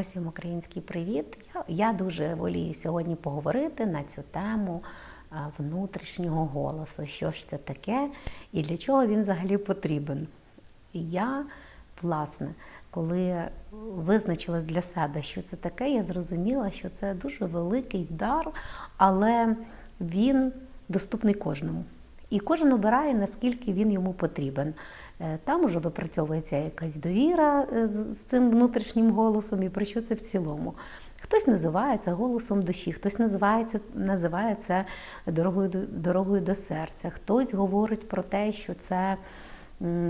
Усім український привіт. Я, я дуже волію сьогодні поговорити на цю тему а, внутрішнього голосу. Що ж це таке і для чого він взагалі потрібен. І я, власне, коли визначилась для себе, що це таке, я зрозуміла, що це дуже великий дар, але він доступний кожному. І кожен обирає, наскільки він йому потрібен. Е, Там уже випрацьовується якась довіра е, з цим внутрішнім голосом, і про що це в цілому. Хтось називає це голосом душі, хтось називається, називає це дорогою, до- дорогою до серця, хтось говорить про те, що це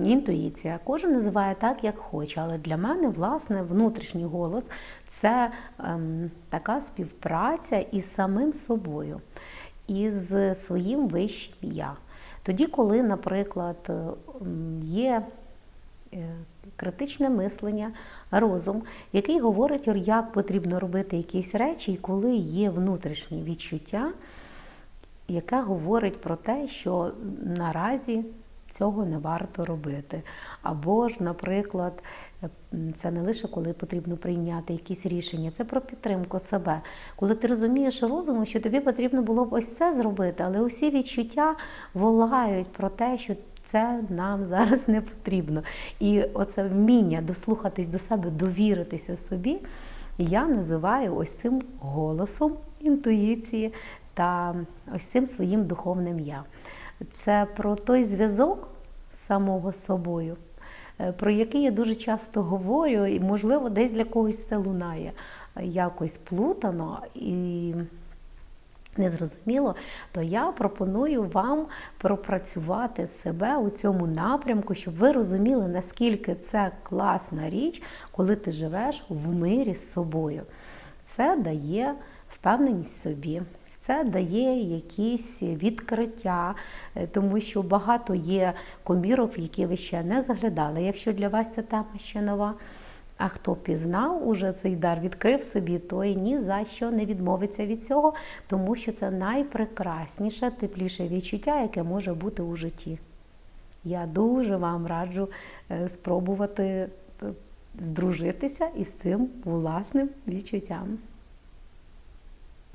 інтуїція. Кожен називає так, як хоче. Але для мене, власне, внутрішній голос це ем, така співпраця із самим собою, із своїм вищим я. Тоді, коли, наприклад, е, є е, критичне мислення, розум, який говорить, як потрібно робити якісь речі, і коли є внутрішнє відчуття, яке говорить про те, що наразі цього не варто робити. Або ж, наприклад, це не лише коли потрібно прийняти якісь рішення, це про підтримку себе. Коли ти розумієш розумом, що тобі потрібно було б ось це зробити, але усі відчуття волають про те, що це нам зараз не потрібно. І оце вміння дослухатись до себе, довіритися собі, я називаю ось цим голосом інтуїції та ось цим своїм духовним я. Це про той зв'язок з самого собою, е, про який я дуже часто говорю, і, можливо, десь для когось це лунає е, якось плутано і незрозуміло, то я пропоную вам пропрацювати себе у цьому напрямку, щоб ви розуміли, наскільки це класна річ, коли ти живеш в мирі з собою. Це дає впевненість собі. Це дає якісь відкриття, е, тому що багато є комірок, які ви ще не заглядали. Якщо для вас ця тема ще нова, а хто пізнав уже цей дар, відкрив собі, той ні за що не відмовиться від цього, тому що це найпрекрасніше, тепліше відчуття, яке може бути у житті. Я дуже вам раджу е, спробувати е, здружитися із цим власним відчуттям.